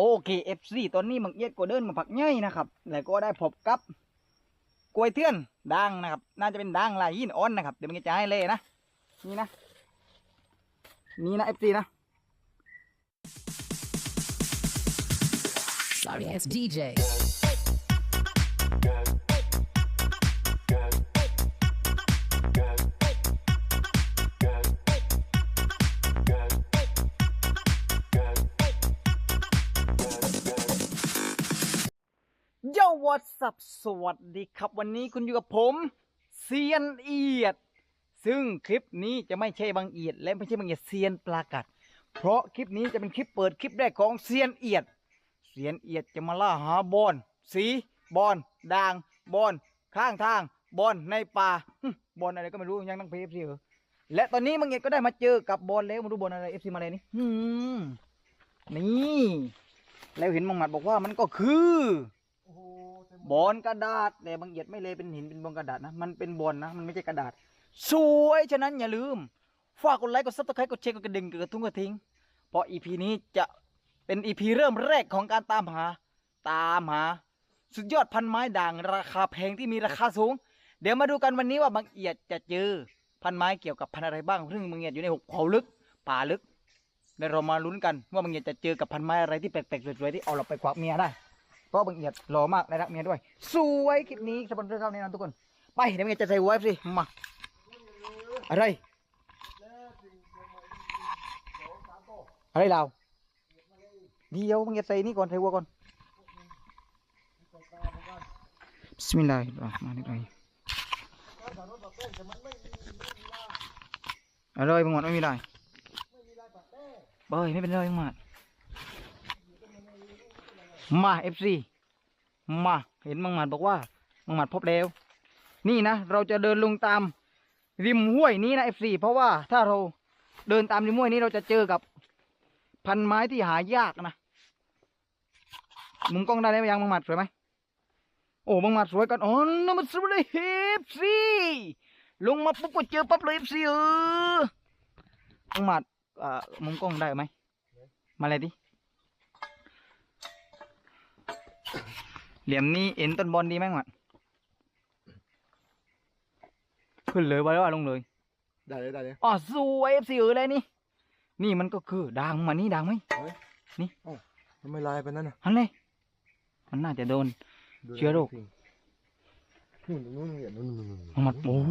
โอเคเอฟซีตอนนี้มังเอียดก็เดินมาผักใหญ่นะครับ แล้วก็ได้พบกับกล้วยเทื่อนด่างนะครับ น่าจะเป็นด่างลายยินอ่อนนะครับ เดี๋ยวมันจะให้เลยนะ นี่นะ นี่นะเอฟซีนะ Sorry ass DJ. วัสับสวัสดีครับวันนี้คุณอยู่กับผมเซียนเอียด ซึ่งคลิปนี้จะไม่ใช่บางเอียด และไม่ใช่บางเอียดเซียนปลากัด เพราะคลิปนี้จะเป็นคลิปเปิดคลิปแรกของเซียนเอียดเซียนเอียดจะมาล่าหาบอลสีบอลด่างบอลข้างทางบอลในป่าบอลอะไรก็ไม่รู้ยังนั่งเพฟซีเหรอและตอนนี้บางเอียดก็ได้มาเจอกับบอลแล้วมาดูบอลอะไรเอฟซีมาเลยนี่นี่แล้วเห็นมังหมัดบอกว่ามันก็คือ บอลกระดาษแต่บางเอียดไม่เลยเป็นหินเป็นบอลกระดาษนะ มันเป็นบอลนะ มันไม่ใช่กระดาษ สวยฉะนั้นอย่าลืม ฝากกดไลค์ กดซับสไครต์กดแชร์ กดกระดิ่งกดกระทุ้งกระทิ้งเพราะอีพีนี้จะเป็นอีพีเริ่มแรกของการตามหา ตามหา สุดยอดพันไม้ด่างราคาแพงที่มีราคาสูง เดี๋ยวมาดูกันวันนี้ว่าบางเอียดจะเจอพันไม้เกี่ยวกับพันอะไรบ้างซึ่งบางเอียดอยู่ในหุบเขาลึก ป่าลึกเดี๋ยวเรามาลุ้นกันว่าบางเอียดจะเจอกับพันไม้อะไรที่แปลกๆสวยๆที่เอาเราไปควักเมียได้ เพราะบางเอียดหล่อมากและรักเมียด้วย สวยคลิปนี้สปอนเซอร์เข้าแน่นอนทุกคน ไปเดี๋ยวเอียจะใส่ไว้สิมาอะไร อะไรเราเดี๋ยวบางเอียดใส่นี่ก่อนใส่วัวก่อนบิสมิลลาฮิรเราะห์มานิรเราะฮีมอะไรบางหมดไม่มีไรเบยไม่เป็นไรบางหมด มาเอฟซีมาเห็นมังหมัดบอกว่ามังหมัดพบแล้ว นี่นะ เราจะเดินลงตามริมห้วยนี้นะเอฟซีเพราะว่าถ้าเราเดินตามริมห้วยนี้เราจะเจอกับพันไม้ที่หายากนะมุมกล้องได้ไหมยังมังหมัดสวยไหมโอ้มังหมัดสวยกันอ๋อนั่นมันสวยเลยเอฟซีลงมาปุ๊บก็เจอปั๊บเลยเอฟซีเออมังหมัดเอ่อมุมกล้องได้ไหมมาเลยดิ เหลี่ยมนี้เอ็นต้นบอลดีไหมมันขึ้นเลยไปแล้วอะลงเลยได้เลยได้เลยอ๋อสวยเอฟซีเออเลยนี่ นี่มันก็คือด่างมันนี่ด่างไหมมันไม่ลายไปนั่นน่ะฮันเลยมันน่าจะโดนดูเชื้อโรคนู่นตรงนู้นเนี่ยนู่นนู่นนู่นมันโอ้โห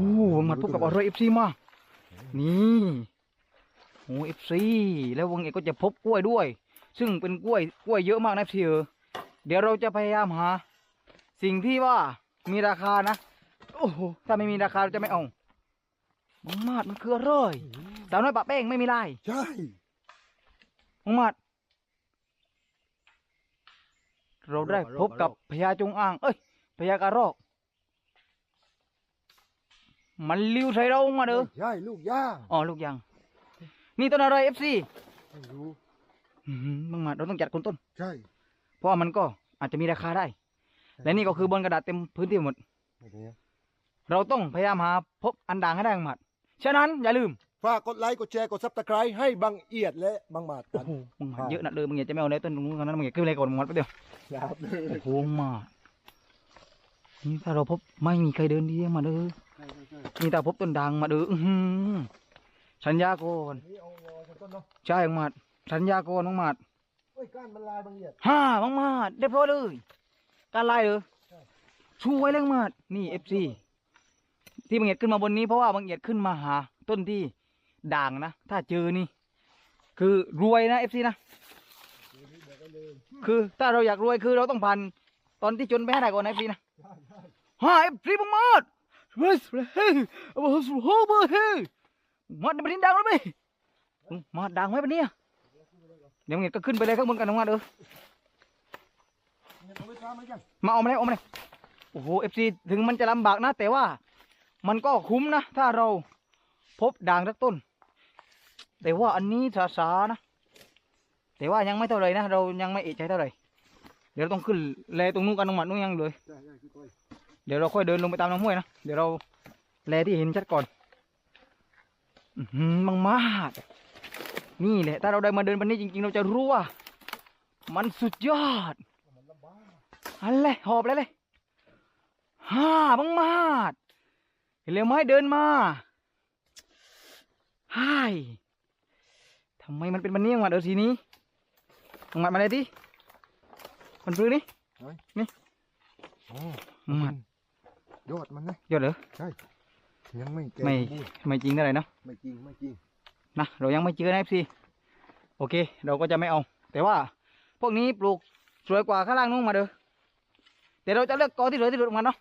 มันพบกับอร่อยเอฟซีมานี่โอ้เอฟซีแล้ววงเอกก็จะพบกล้วยด้วย ซึ่งเป็นกล้วยกล้วยเยอะมากนะเอฟซีเออ เดี๋ยวเราจะพยายามหา สิ่งที่ว่ามีราคานะ โอ้โห ถ้าไม่มีราคาเราจะไม่เอามังมาดมันคืออะไรสาวน้อยปะแป้งไม่มีลายใช่มังมาดเราได้พบกับพญาจงอาง เอ้ยพญากระรอก มันลิ้วใส่เรามาเด้อใช่ลูกย่างอ๋อลูกยังนี่ต้นอะไรเอฟซีไม่รู้มังมาดเราต้องจัดคนต้น ใช่เพ ราะว่ามันก็อาจจะมีราคาได้ และนี่ก็คือบนกระดาษเต็มพื้นที่หมด แบบนี้เราต้องพยายามหาพบอันด่างให้ได้มังมาดฉะนั้นอย่าลืมฝากกดไลค์กดแชร์กดซับสไครต์ให้บังเอียดและบังหมาดกัโอ้นโหมังมาดเยอะนะเลยมึงอยากจะไม่เอาเลยต้นตรงนู้นกันนะมึงอยากขึ้นเลยก่อนมังมาดไปบเดียวครับเลยโอ้โหมังมาดนี่ถ้าเราพบไม่มีใครเดินดีมาเด้อใช่ใช่ใช่นี่ถ้าพบต้นด่างมาเด้ออื้อหือสัญญาก่อน นี่เอารอสักต้นเนาะ ใช่มังมาดสัญญาก่อนมังมาด เฮ้ยก้านมันลายบังเอียดฮ่ามังมาดเรียบร้อยเลยการไล่เลยใช่ช่วยเรื่องมาดนี่เอฟซีที่บางเอียดขึ้นมาบนนี้เพราะว่าบางเอียดขึ้นมาหา ต้นที่ด่างนะ ถ้าเจอนี่ คือรวยนะเอฟซีนะคือถ้าเราอยากรวยคือเราต้องผ่านตอนที่จนไปให้ได้ก่อนนะเอฟซีนะฮ่าเอฟซีมังมาดเฮ้ยเฮ้ยโอ้โหโหเบอร์เฮ้ยมาดเป็นดินดังแล้วไหมมาดดังไหมปะเนี่ย เดี๋ยวบางเอียดก็ขึ้นไปเลยข้างบนกันนะมาดเออเนี่ยเอาไว้ตามมันกันมาเอามาเลยเอามาเลยโอ้โหเอฟซีถึงมันจะลำบากนะ แต่ว่ามันก็คุ้มนะ ถ้าเราพบด่างสักต้น แต่ว่าอันนี้สาๆนะ แต่ว่ายังไม่เท่าไหรนะ เรายังไม่เอะใจเท่าไหร่ เดี๋ยวเราต้องขึ้นแลตรงนู้นกันตรงหมัดนู้นยังเลยใช่ใช่คือก้อยเดี๋ยวเราค่อยเดินลงไปตามลำห้วยนะ เดี๋ยวเราแลที่เห็นชัดก่อน อือหือมังมาก นี่แหละ ถ้าเราได้มาเดินวันนี้จริงๆ เราจะรู้ว่า มันสุดยอดอันเลยหอบเลยเลยฮ่าบังมาดเห็นเลยไหมเดินมาฮ่ายทำไมมันเป็นมันนี้มาเดี๋ยวทีนี้บังมาดมาเลยดิมันปลื้อนี่อ๋อบังมาดยอดมันนะยอดเหรอยังไม่แก่ไม่สบูรณ์ไม่จริงเท่าไหร่เนาะไม่จริงไม่จริง นะเรายังไม่เจอนะพี่โอเค เราก็จะไม่เอา แต่ว่า พวกนี้ปลูกสวยกว่าข้างล่างนู้นมาเด้อแต่เราจะเลือกกอที่เหลือที่เหลือออกมาเนาะ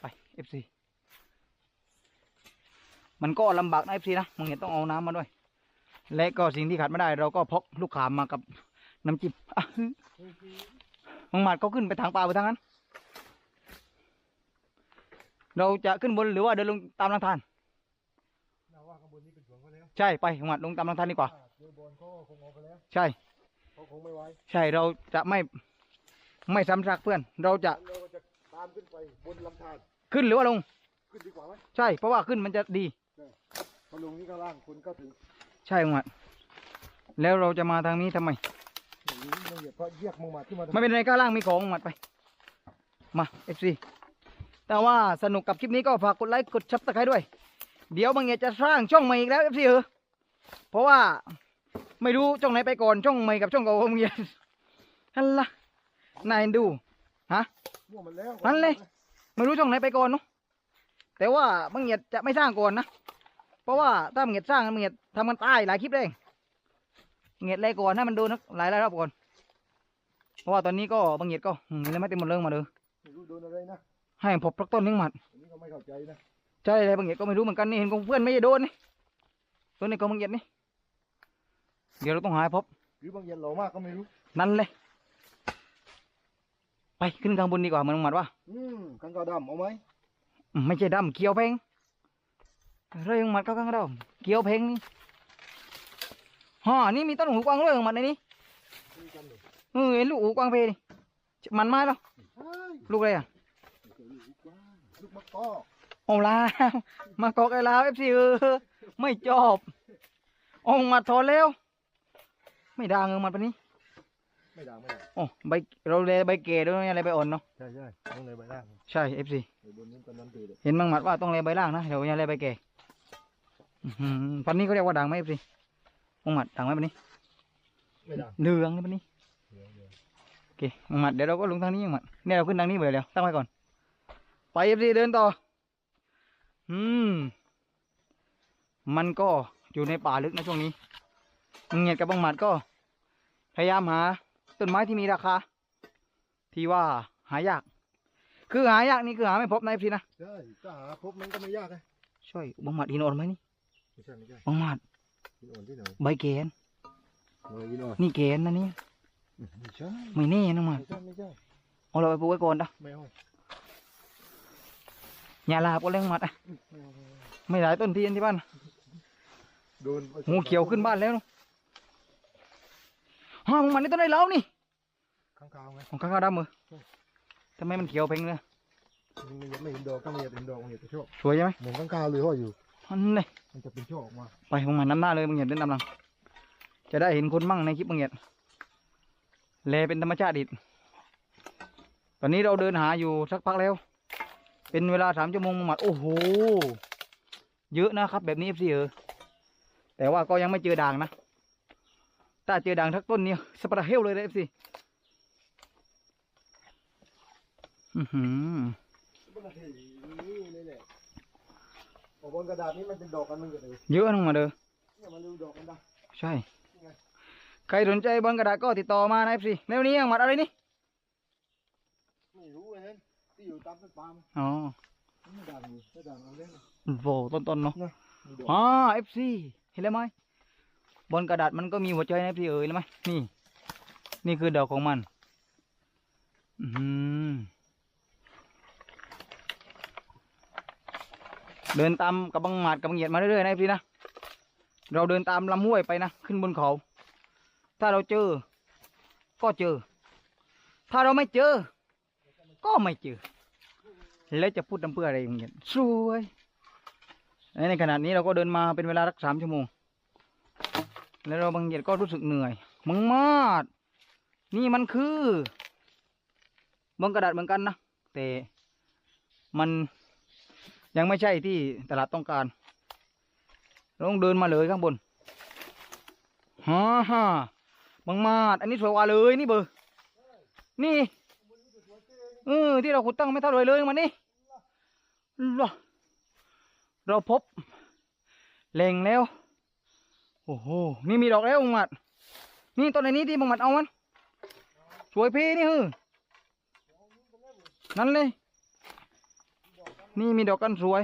ไปเอฟซีมันก็ลำบากนะเอฟซีนะมึงเห็นต้องเอาน้ำมาด้วย และก็สิ่งที่ขาดไม่ได้ เราก็พกลูกขามมากับน้ำจิ้มอะฮึมังหมัดก็ขึ้นไปทางป่าไปทางนั้น เราจะขึ้นบนหรือว่าเดินลงตามลำธาร ใช่ไปมังหมัดลงตามลำธารดีกว่าเจอบอลเขาคงออกไปแล้วใช่ เขาคงไม่ไหวใช่เราจะไม่ไม่ซ้ำซากเพื่อน เราจะเราจะตามขึ้นไปบนลำธารขึ้นหรือว่าลง ขึ้นดีกว่าไหมใช่เพราะว่าขึ้นมันจะดี พอลงนี่ข้างล่างคนก็ถึงใช่หมัดแล้วเราจะมาทางนี้ทำไม อย่างนี้ไม่เหยียบเพราะเยียกมึงมาที่มาไม่เป็นไรก้าวล่างมีของหมัดไป มาเอฟซีแต่ว่าสนุกกับคลิปนี้ก็ฝากกดไลค์กดชับตะไคร้ด้วย เดี๋ยวบางเงียจะสร้างช่องใหม่อีกแล้วเอฟซีเออเพราะว่าไม่รู้ช่องไหนไปก่อนช่องใหม่กับช่องเก่าบางเงียฮัลละนายดูฮะมั่วมันแล้วนั่นเลยไม่รู้ช่องไหนไปก่อนเนาะแต่ว่าบางเงียจะไม่สร้างก่อนนะเพราะว่าถ้าบางเงียสร้างบางเงียทำกันตายหลายคลิปเลยเงียเลยก่อนให้มันโดนนักหลายหลายรอบก่อนเพราะว่าตอนนี้ก็บางเงียก็อืมเลยไม่เต็มหมดเรื่องมาเลยไม่รู้โดนอะไรนะให้พบปลักต้นนึงหมัดอันนี้ก็ไม่เข้าใจนะ ใช่เลยบางเงียก็ไม่รู้เหมือนกันนี่เห็นของเพื่อนไม่ได้โดนนี่ตัวนี้ก็บางเงียนี่เดี๋ยวเราต้องหาให้พบหรือบางเย็นหล่อมากก็ไม่รู้นั่นเลย ไปขึ้นข้างบนดีกว่าเหมือนหมัดว่าอืมข้างกาดำเอาไหมอืมไม่ใช่ดำเขียวเพงเรื่องหมัดเข้าข้างดำเขียวเพงนี่ฮ่อนี่มีต้นหูกวางด้วยของมันในนี้มีกันเลยเออเห็นลูกหูกวางเพนี่มันไม้แล้วใช่ลูกอะไรอะลูกว้าลูกมะกอก โอ้ลาวมากอกไอ้ลาวเอฟซีเออไม่จอบโอ้มาถอนแล้ว ไม่ดังเออมันปะนี้ไม่ด่างไม่ด่างโอ้ใบเราเลยใบเกดด้วยอะไรใบอ่อนเนาะใช่ใช่ต้องเลยใบล่างใช่เอฟซีในบนนี้ตอนนั้นตีเลยเห็นบางหมัดว่าต้องเลยใบล่างนะเดี๋ยวยังเลยใบเกอื้อหือปันนี้เขาเรียกว่าดังไหมเอฟซีบางหมัดดังไหมปันนี้ไม่ด่างเหลืองนี่ปันนี้เดี๋ยวเดี๋ยวโอเคบางหมัดเดี๋ยวเราก็ลงทางนี้บางหมัดเนี่ยเราขึ้นทางนี้ไปแล้วตั้งไว้ก่อนไปเอฟซีเดินต่อ อืม มันก็อยู่ในป่าลึกนะช่วงนี้มึงเงียดกับบางหมัดก็ พยายามหาต้นไม้ที่มีราคา ที่ว่าหายาก คือหายากนี่คือหาไม่พบนะเอฟซีนะใช่ถ้าหาพบมันก็ไม่ยากนะช่วยบางหมัดหินอ่อนไหมนี่ไม่ใช่ไม่ใช่บางหมัดหินอ่อนที่ไหนใบเกนเออหินอ่อนนี่เกนนะนี่ไม่ใช่ไม่แน่นะหมัดไม่ใช่ไม่ใช่เอาเราไปปลูกไว้ก่อนนะไม่เอาอ ย่าลาบก็เรื่องหมัดอะไม่เอาไม่เอาไม่หลายต้นทีนที่บ้านโดนงูเขียวขึ้นบ้านแล้วนะฮ่าบางหมัดนี่ต้นไอ้เล้านี่ข้างคาวไงของข้างกาวดำมือทำไมมันเขียวเพ่งเลยมันยังไม่เห็นดอกก็ไม่เห็นดอกมันเห็นแต่โชคสวยใช่ไหมเหมือนข้างคาวเลยห้อยอยู่อันเลยมันจะเป็นโชคออกมาไปของมันน้ำหน้าเลยมึงเห็นเดินตามหลัง จะได้เห็นคนมั่งในคลิปมึงเห็นแลเป็นธรรมชาติอีกตอนนี้เราเดินหาอยู่สักพักแล้ว เป็นเวลาสามชั่วโมงมึงหมัดโอ้โห เยอะนะครับ แบบนี้สิเออแต่ว่าก็ยังไม่เจอด่างนะ ถ้าเจอด่างทักต้นนี้สปาร์เฮลเลยนะเอฟซีอือหือมันเห็นนี่เลยแหละออกบนกระดาษนี้มันเป็นดอกกันมันเกิดเลยเยอะนึงมาเด้อเนี่ยมันดูดอกมันได้ใช่ ใครสนใจบอลกระดาษก็ติดต่อมานะเอฟซีแล้วนี้ยังหมัดอะไรนี่ ไม่รู้เห็น ที่อยู่ตามต้นปาล์มอ๋อไม่ด่างอยู่ไม่ด่างเอาเล่นโว้ต้นๆเนาะมีดอกอ๋อเอฟซีเห็นแล้วไหมบนกระดาษมันก็มีหัวใจนะเอฟซีเอ๋ยแล้วไหมนี่ นี่คือดอกของมัน อือหือเดินตามกับบังหมัดกับบังเหยียดมาเรื่อยๆนะเอฟซีนะ เราเดินตามลำห้วยไปนะ ขึ้นบนเขา ถ้าเราเจอ ก็เจอ ถ้าเราไม่เจอ ก็ไม่เจอ แล้วจะพูดดำเพื่ออะไรอย่างเงี้ยสวยในขณะนี้เราก็เดินมาเป็นเวลารักสามชั่วโมง แล้วเราบางเหยียดก็รู้สึกเหนื่อยมังมาด นี่มันคือเบงกระดาษเหมือนกันนะแต่มันยังไม่ใช่ที่ตลาดต้องการเราต้องเดินมาเลยข้างบนฮ่าฮ่าบังมาด อันนี้สวยกว่าเลยนี่เบอร์นี่ เออที่เราขุดตั้งไม่เท่าไรเลยมันนี่เราเราพบแหล่งแล้ว โอ้โห นี่มีดอกแล้วบังมาดนี่ต้นไหนนี้ที่บังมาดเอามันสวยพี่นี่ฮือนั่นเลย นี่มีดอกกันสวย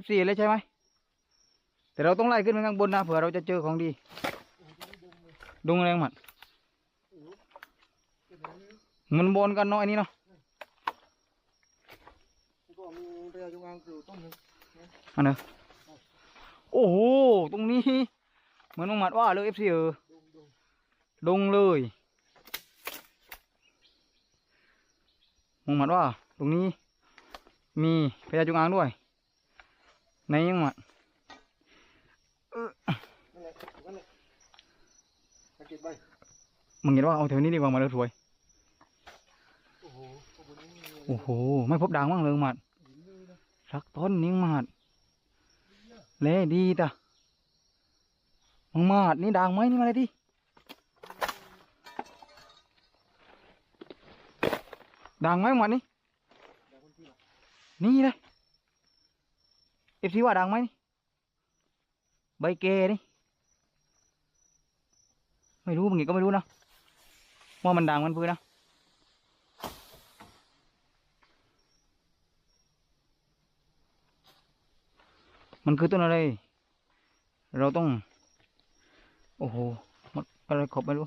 F4 เลยใช่ไหม แต่เราต้องไล่ขึ้นไปข้างบนนะเผื่อเราจะเจอของดี ดุงแรงหมัด มันบนกันเนาะอันนี้เนาะแล้วก็มีพญาจงอางอยู่ต้นหนึ่งอันเนอะโอ้โห ตรงนี้ เหมือนมังหมัดว่าเลย F4 เออดงดงลงเลยมังหมัดว่า ตรงนี้ มีพญาจงอางด้วย ในยังหมัดนั่นแหละนั่นแหละตะเกียบใบมึงเห็นว่าเอาแถวนี้ดีกว่ามาเลยสวย โอ้โหขอบคุณนี่ โอ้โห ไม่พบด่างบ้างเลยหมัดสักต้นนิ่งหมัดเละดีตะมังมัดนี่ด่างไหมนี่มาเลยดิด่างไหมหมัดนี่นี่เลยเอฟซีว่าดังไหมนี่ใบเกนี่ไม่รู้บางก็ไม่รู้นะว่ามันดังมันพื้นนะ มันคือต้นอะไร เราต้อง โอ้โหมันอะไรขบไม่รู้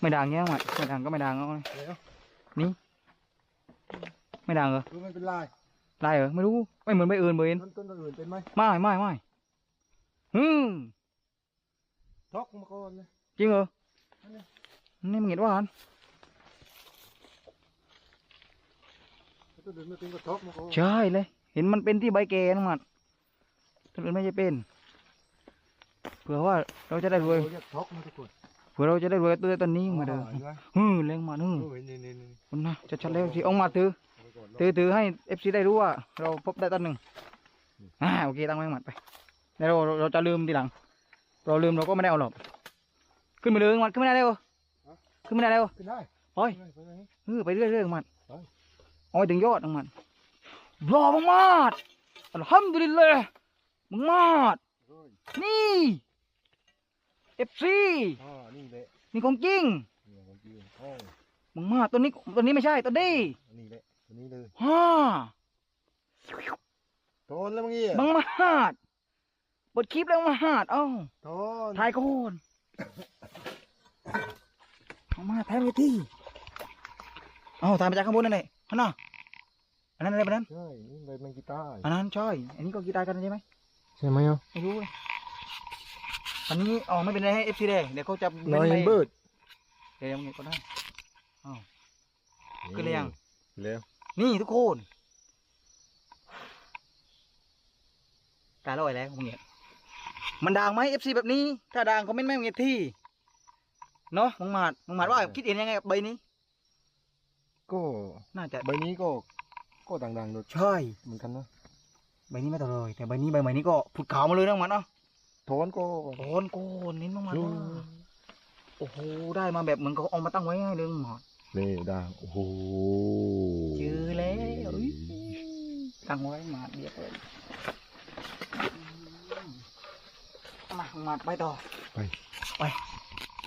ไม่ดังแง่ไหมไม่ดังก็ไม่ดังเอาไงเดี๋ยวไม่ดังเหรอดูมันเป็นลายลายเหรอไม่รู้ไม่เหมือนใบอื่นเบนต้นต้นอื่นเป็นไหมไม่ไม่ไม่อืมท็อกมาก่อนเลยจริงเหรออันนี้นี่มึงเห็นว่าอันต้นอื่นไม่เป็นก็ท็อกมาก่อนใช่เลย เห็นมันเป็นที่ใบแกนะมัน ต้นอื่นไม่ใช่เป็น เผื่อว่าเราจะได้รวย เรียกท็อกมาทุกคนเผื่อเราจะได้รวยกับตัวต้นนี้มาเด้อเห็นไหมฮึ่มเล็งมาฮึ่มโอ้ยนี่นี่นี่คุณนะจะชัดแล้วสิเอามาถือ เอาไปก่อนถือถือให้เอฟซีได้รู้ว่า เราพบได้ต้นหนึ่งอ่าโอเคตั้งไว้หมัดไปแล้วเราเราจะลืมทีหลัง เราลืมเราก็ไม่ได้เอาหรอกขึ้นไปเลยมันขึ้นไม่ได้แล้วขึ้นไม่ได้แล้วขึ้นได้โอ้ยไปไหน เออไปเรื่อยๆของมันไป เอาไปถึงยอดของมันรอมากๆอัลฮัมดุลิลลาห์ มากโอ้ยๆนี่เอฟซีอ่านี่แหละนี่ของจริงนี่ของจริงโอ้ยมากๆตัวนี้ตัวนี้ไม่ใช่ตัวนี้อันนี้แหละอันนี้เลยฮ่าโทนแล้วเมื่อกี้บังมาหาดเปิดคลิปแล้วมาหาดเอ้าโทนถ่ายโคนเอามาถ่ายไปที่เอาถ่ายมาจากข้างบนนั่นแหละฮันน่ะอันนั้นอะไรแบบนั้นใช่นี่เลยมันกีตาร์อันนั้นใช่อันนี้ก็กีตาร์กันใช่ไหม ใช่ไหมอะไม่รู้เลยอันนี้อ๋อไม่เป็นไรให้เอฟซีได้เดี๋ยวเขาจะน้อยไปเบิร์ดเดี๋ยวยังไงก็ได้ขึ้นหรือยังแล้วนี่ทุกคนกาลอยแล้วมึงเนี่ยมันด่างไหมเอฟซีแบบนี้ ถ้าด่างคอมเมนต์ไม่มึงเงียที่เนาะมึงหมาดมึงหมาดว่าคิดเห็นยังไงกับใบนี้ ก็น่าจะใบนี้ก็ ก็ดังๆโดดใช่เหมือนกันนะ ใบนี้ไม่ต่อเลย แต่ใบนี้ใบใหม่นี้ก็ผุดขาวมาเลยนะมันเนาะโทนก็โอนโกนนิ้นมากๆนะโอ้โหได้มาแบบเหมือนเขาเอามาตั้งไว้ให้เลยมึงหมอดนี่ดังโอ้โหเจอแล้วอุ๊ยตั้งไว้หมาดเรียบเลยมาหมาดไปต่อไป ไป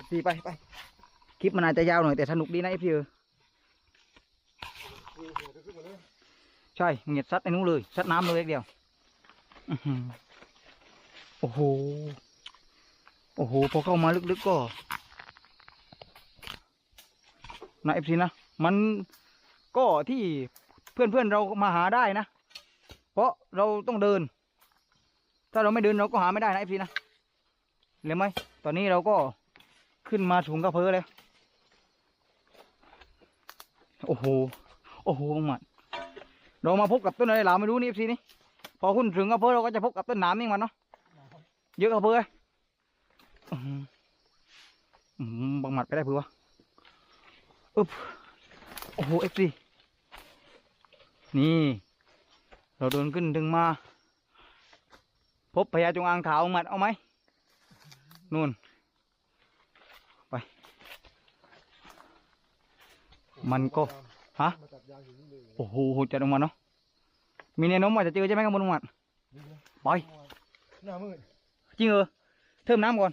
พีไปไปคลิปมันอาจจะยาวหน่อยแต่สนุกดีนะเอฟซี ใช่มึงเหยียดซัดไอ้นู้นเลยซัดน้ำเลยเดียวโอ้โห โอ้โห พอเข้ามาลึกๆก็นะเอฟซีนะ มันก็ที่เพื่อนๆเรามาหาได้นะ เพราะเราต้องเดิน ถ้าเราไม่เดินเราก็หาไม่ได้นะเอฟซีนะเห็นไหม ตอนนี้เราก็ขึ้นมาถุงกระเพอแล้ว โอ้โห โอ้โหมัน เรามาพบกับต้นอะไรหลาไม่รู้นี่เอฟซีนี่พอขึ้นถึงกระเพอเราก็จะพบกับต้นหนามนี่มันเนาะเยอะกระเพือบางหมัดไปได้เผื่อวะปึ๊บโอ้โหเอฟซีนี่ เราเดินขึ้นถึงมา พบพญาจงอางขาวหมัดเอาไหมนู่นไป มันก็ฮะ มาจับยางอยู่นี่เลยโอ้โหจัดออกมาเนาะมีแนวโน้มว่าจะเจอใช่ไหมครับบนหมัดนี่เลยไปหน้ามืดจริงเหรอเทิมน้ำก่อน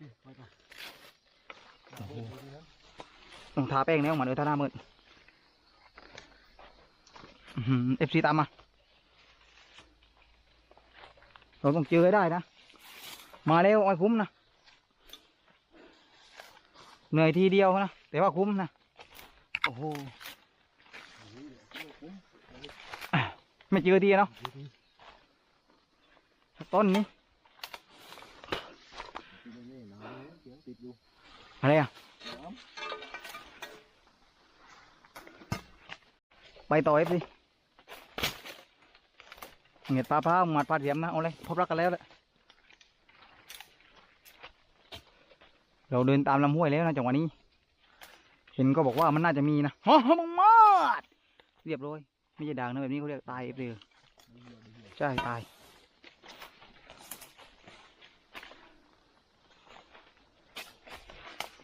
นี่ไปก่อนโอ้โหดีนะต้องทาแป้งแล้วหมัดเออถ้าหน้ามืดเอฟซีตามมา เราต้องเจอให้ได้นะ มาแล้วไอ้คุ้มนะ เหนื่อยทีเดียวนะ แต่ว่าคุ้มนะ โอ้โห ไม่เจอทีเนาะต้นนี้อะไรอะไปต่อเอฟซีเงียดปลาพร้าหมัดปลาเทียมนะเอาเลยพบรักกันแล้วแหละเราเดินตามลำห้วยแล้วนะจังหวะนี้ เห็นก็บอกว่ามันน่าจะมีนะฮะมังมาดเรียบร้อย ไม่ใช่ด่างนะแบบนี้เขาเรียกตายเอฟซีใช่ตาย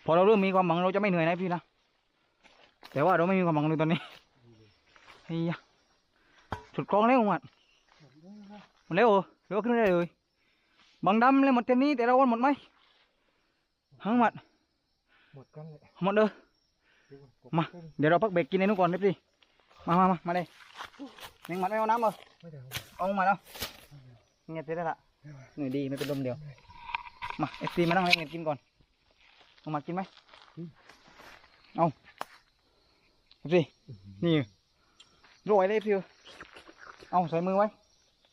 พอเราเริ่มมีความหวังเราจะไม่เหนื่อยนะพี่นะแต่ว่าเราไม่มีความหวังเลยตอนนี้เฮียสุดกองแล้วหมัดหมดแล้วเหรอเดี๋ยวขึ้นไม่ได้เลยบังดำเลยหมดเต็มนี้แต่เราวันหมดไหมทั้งหมดหมดกันเลยหมดเลยดูก่อนกบมาเต้นเดี๋ยวเราพักเบรกกินในนู้นก่อนได้พี่ มามามามาเลยแมงมัดไม่เอาน้ำเหรอไม่ได้เอามาแล้วเงียบเสร็จแล้วล่ะหนื่อยดีไม่เป็นลมเดียว มาเอฟซีมานั่งให้เงียบกินก่อนเอามากินไหมเอาเอฟซีนี่รวยเลยเอฟซีเอาใส่มือไว้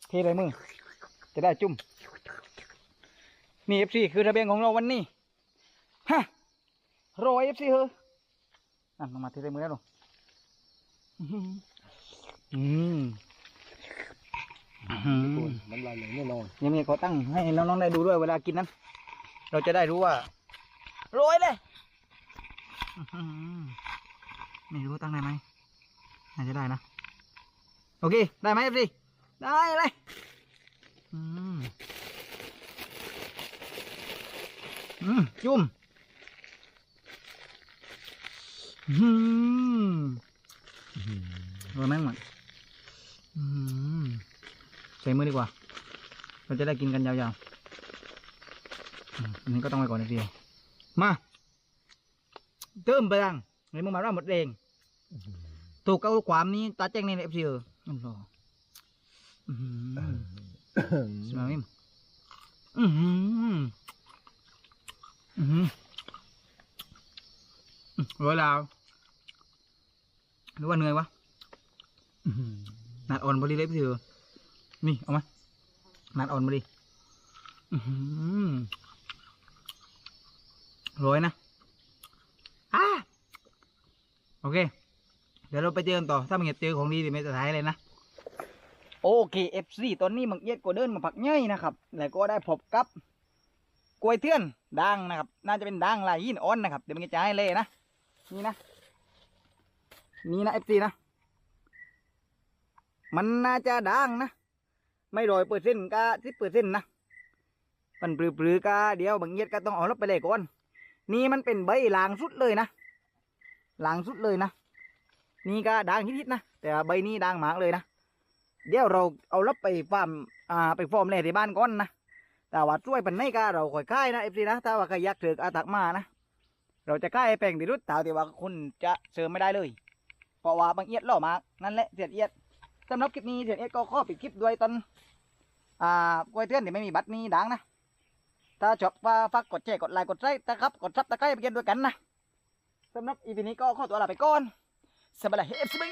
เทใส่มือ จะได้จุ่ม นี่เอฟซีคือระเบียงของเราวันนี้ ฮะรอยเอฟซีเฮ้อนั่นมาเทใส่มือแล้วหร อืมอื้อหือน้ำลายไหลแน่นอนยังมีขอตั้งให้น้องๆได้ดูด้วยเวลากินนั้น เราจะได้รู้ว่าโรยเลยไม่รู้ตั้งได้ไหมน่าจะได้นะ โอเค ได้ไหมสิได้เลยอืมอืมจุ่มอืม โรยแม่งหมดอืมใส่มือดีกว่า เราจะได้กินกันยาวๆอันนี้ก็ต้องไปก่อนนะพี่มาเติมไปยังในมุมมาว่าหมดแรงถูกเอาความนี้ตาแจ้งในเอฟซีเออนั่นหรออือหือสมามิมอือหืออือหืออืมเวลาหรือว่าเหนื่อยวะ นัดอ่อนบริเล็บสิเออนี่เอามานัดอ่อนมาดิอื้อยนะอ่าโอเค เดี๋ยวเราไปเจอกันต่อ ถ้ามันเจอของดีเดี๋ยวไม่จะท้ายเลยนะ โอเคเอฟซีตอนนี้มังเอียดก็เดินมาผักเง่ยนะครับ แล้วก็ได้พบกับกล้วยเทื่อนด่างนะครับ น่าจะเป็นด่างลายยินอ่อนนะครับ เดี๋ยวมันจะให้เลยนะ นี่นะ นี่นะเอฟซีนะ มันน่าจะด่างนะ ไม่ร้อยเปอร์เซ็นต์ก็สิบเปอร์เซ็นต์นะมันปลือๆก็เดี๋ยวบางเย็ดก็ต้องเอาลบไปเลยก่อน นี่มันเป็นใบหลางสุดเลยนะหลางสุดเลยนะ นี่ก็ด่างฮิตๆนะ แต่ใบนี้ด่างมากเลยนะ เดี๋ยวเราเอาลบไปฟาร์มอ่าไปฟอร์มแล่ที่บ้านก่อนนะแต่ว่าช่วยปันให้ก็เราค่อยค่ายนะเอฟซีนะถ้าว่าใครอยากถืออาตักมานะเราจะค่ายแปลงที่รุดแต่ว่าคุณจะเสริมไม่ได้เลย เพราะว่าบางเอียดล่อมากนั่นแหละเสียดเอียด สำหรับคลิปนี้เสียเอ็ดก็ขอปิดคลิปด้วยตอนอ่ากล้วยเตือนที่ไม่มีบัตรนี้ดังนะ ถ้าชอบฝากกดแชร์กดไลค์กดไลค์นะครับ กดซับตะไคร้ไปกันด้วยกันนะสำหรับอีพีนี้ก็ขอตัวลาไปก่อนสบายเฮฟสบาย